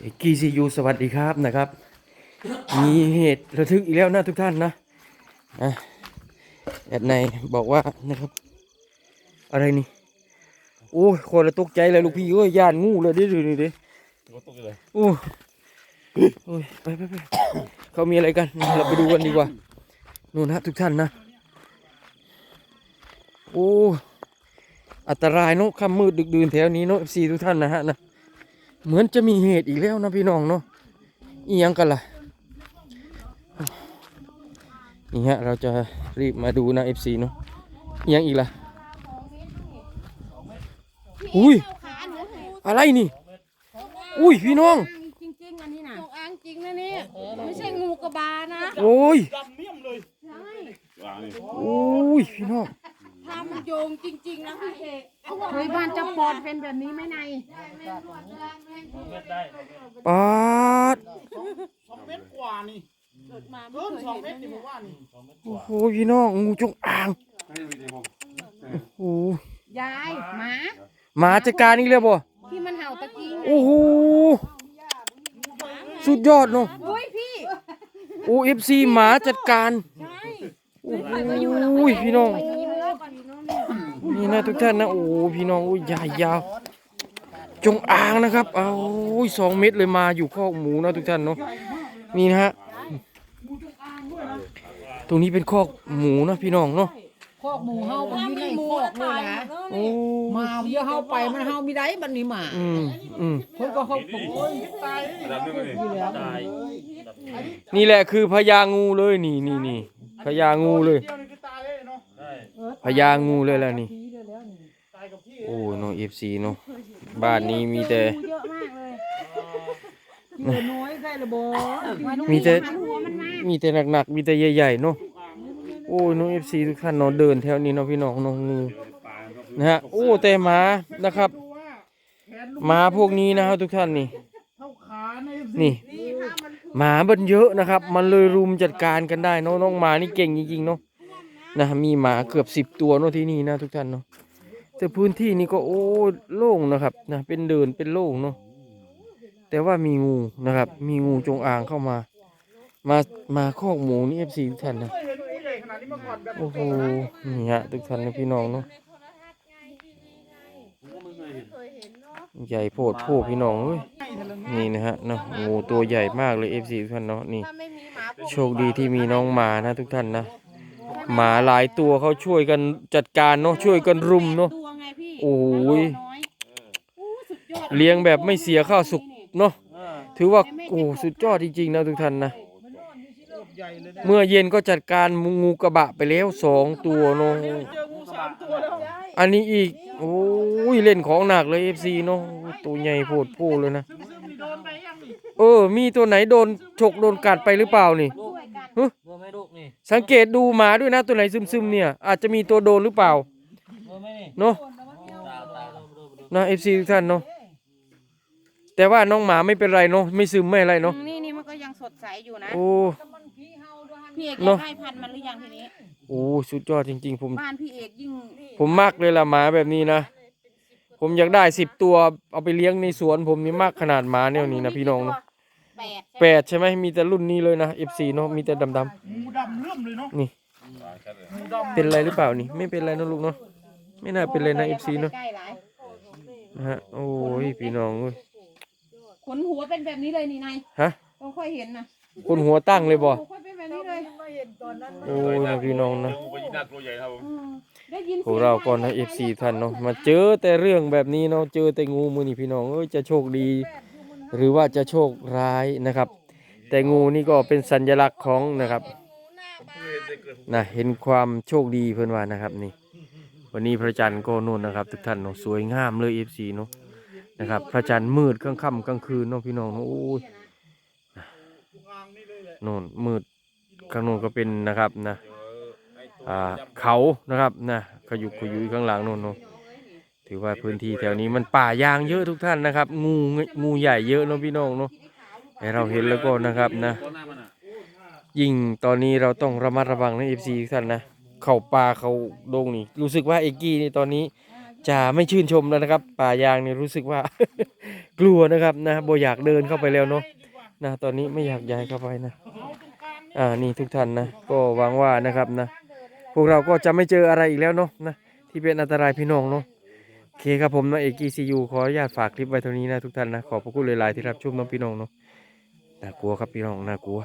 เอกกี้ซียูสวัสดีครับนะครับ มีเหตุระทึกอีกแล้วนะทุกท่านนะอะแอดในบอกว่านะครับ อะไรนี่โอ้ยคนละตกใจเลยลูกพี่เอ้ยย่านงูเลยดิดูดิดิโอ้ยโอ้ยไปไปไปเขามีอะไรกันเราไปดูกันดีกว่านู่นฮะทุกท่านนะโอ้อันตรายเนอะค่ำมืดดึกดื่นแถวนี้เนอะซีทุกท่านนะฮะนะ เหมือนจะมีเหตุอีกแล้วนะพี่น้องเนาะอียังกันล่ะนี่ฮะเราจะรีบมาดูนะ FC เนาะอียังอีกล่ะอุ้ยขาหนูหูอะไรนี่ อุ้ยพี่น้องจริงๆอันนี้นะจงอางจริงนะนี่ไม่ใช่งูกระบานะโอ้ยใช่โอ้ยพี่น้องถ้ามันโยงจริง ๆ นะพี่เอก เคยบ้านเจ้าปอดเป็นแบบนี้ไหมในปาดสองเมตรกว่านี่เกิดมาเกิไม่นเคสองยเมเห็ตนรนี่ผมว่านี่โอ้โหพี่น้องงูจงอางโอ้โหยายหมาหมาจัดการนี่เลยบ่ที่มันเห่าตะกี้โอ้โหสุดยอดเนาะโอ้ยพี่โอ้เอฟซีหมาจัดการใช่โอ้ยพี่น้อง นี่นะทุกท่านนะโอ้พี่น้องโอ้ยใหญ่ยาว จงอางนะครับเอาโอ้ยสองเม็ดเลยมาอยู่ข้อกหมูนะทุกท่านเนาะนี่นะฮะตรงนี้เป็นคอกหมูนะพี่น้องเนาะคอกหมูเฮามันมีในคอกเลยนะโอ้มาเยอะเฮาไปมันเฮามีได้บัดนี้หมาอืมอืมเพิ่นก็เฮาปลูกโอ้ยตายอยู่แล้วนี่แหละคือพญางูเลยนี่นี่นี่พญางูเลยเที่ยวนี่คือตายเลยเนาะพญางูเลยล่ะนี่ตายกับที่ โอ้ยน้องเอฟซีเนาะบ้านนี้มีแต่เยอะมากเลยอยู่น้อยได้ละบ่มีแต่หันหัวมันมามีแต่หนักๆมีแต่ใหญ่ๆเนาะโอ้ยน้องเอฟซีทุกท่านเนาะเดินแถวนี้เนาะพี่น้องเน้องงูนะฮะโอ้แต่หมานะครับดูว่าแขนลูกหมาพวกนี้นะครับทุกท่านนี่เท่าขาในนี่หมามันเยอะนะครับ มันเลยรุมจัดการกันได้เนาะน้องหมานี่เก่งจริงๆเนาะนะมีหมาเกือบสิบตัวเนาะที่นี่นะทุกท่านเนาะ แต่พื้นที่นี่ก็โอ้โล่งนะครับนะเป็นเดินเป็นโล่งเนาะแต่ว่ามีงูนะครับ มีงูจงอางเข้ามา มามาคอกหมูนี่เอฟซีทุกท่านนะโอ้โหนี่ฮะทุกท่านนะพี่น้องเนาะใหญ่โพดโพพี่น้องเอ้ยนี่นะฮะเนาะงูตัวใหญ่มากเลยเอฟซีทุกท่านเนาะนี่โชคดีที่มีน้องหมานะทุกท่านนะหมาหลายตัวเขาช่วยกันจัดการเนาะช่วยกันรุมเนาะ โอ้ยน้อยโอ้สุดยอดเลี้ยงแบบไม่เสียข้าวสุกเนาะถือว่าโอ้สุดยอดจริงๆนะทุกท่านนะใหญ่เลยนะเมื่อเย็นก็จัดการงูกระบะไปแล้วสองตัวเนาะเจองูสามตัวแล้วอันนี้อีกโอ้ยเล่นของหนักเลยเอฟซีเนาะตัวใหญ่โพดโพเลยนะซึ่งซึ่งมีโดนไปยังนี่เออ มีตัวไหนโดนฉกโดนกัดไปหรือเปล่านี่ช่วยกันเบอร์ไม่ลูกนี่สังเกตดูหมาด้วยนะตัวไหนซึมๆเนี่ย อาจจะมีตัวโดนหรือเปล่าเบอร์ไม่นี่เนาะตาตาดูดูดู นะเอฟซีทุกท่านเนาะแต่ว่าน้องหมาไม่เป็นไรเนาะไม่ซึมไม่อะไรเนาะนี่นี่มันก็ยังสดใสอยู่นะโอ้พี่เอกเนจะอะให้พันธุ์มันหรือยังทีนี้โอ้สุดยอดจริง ๆ ผมบ้านพี่เอกยิ่งผมมากเลยละหมาแบบนี้นะผมอยากได้สิบตัวเอาไปเลี้ยงในสวนผมนี่มากขนาดหมาแนวนี้นะพี่น้องเนาะแปดแปดใช่ไหมมีแต่รุ่นนี้เลยนะ F4 เนาะมีแต่ดำงูดำเลื่อมเลยเนาะๆนี่งูดำเป็นไรหรือเปล่านี่ ไม่เป็นไรนะลูกเนาะไม่น่าเป็นไรนะ F4 เนาะใกล้หลายนะ ฮะ โอ้ยพี่น้องเว้ย ขนหัวเป็นแบบนี้เลยนี่นายฮะ ต้องค่อยเห็นนะคนหัวตั้งเลยบ่หัวค่อยเป็นแบบนี้เลยโอ้ยนะพี่น้องนะอืมได้ยินพวกเราก่อนนะ F4 ท่านเนาะมาเจอแต่เรื่องแบบนี้เนาะเจอแต่งูมือนี่พี่น้องเอ้ยจะโชคดี หรือว่าจะโชคร้ายนะครับ แต่งูนี่ก็เป็นสัญลักษณ์ของนะครับ นะเห็นความโชคดีเพื่อนว่านะครับนี่ วันนี้พระจันทร์ก็นู่นนะครับ ทุกท่านเนาะสวยงามเลยเอฟซีเนาะนะครับ พระจันทร์มืดกลางค่ำกลางคืนเนาะพี่น้องเนาะโอ้ยนี่นมืดข้างโน้นก็เป็นนะครับนะอ่าเขานะครับนะขยุกขยุยข้างหลังโน่นเนาะถือว่าพื้นที่แถวนี้มันป่ายางเยอะทุกท่านนะครับ งูงูใหญ่เยอะเนาะพี่น้องเนาะให้เราเห็นแล้วก็นะครับนะ ยิ่งตอนนี้เราต้องระมัดระวังนะเอฟซีทุกท่านนะ เขาป่าเข้าดงนี่รู้สึกว่าเอกกี้นี่ตอนนี้จะไม่ชื่นชมแล้วนะครับ ป่ายางนี่รู้สึกว่า กลัวนะครับนะโบอยากเดินเข้าไปแล้วเนาะนะตอนนี้ไม่อยากย้ายเข้าไปนะ อ่านี่ทุกท่านนะก็หวังว่านะครับนะ พวกเราก็จะไม่เจออะไรอีกแล้วเนาะนะที่เป็นอันตรายพี่น้องเนาะโอเคครับผมนะเอกีซียูขออนุญาตฝากคลิปไว้เท่านี้นะทุกท่านนะขอบพระคุณหลายๆที่รับชมน้องพี่น้องเนาะน่ากลัวครับพี่น้องน่ากลัว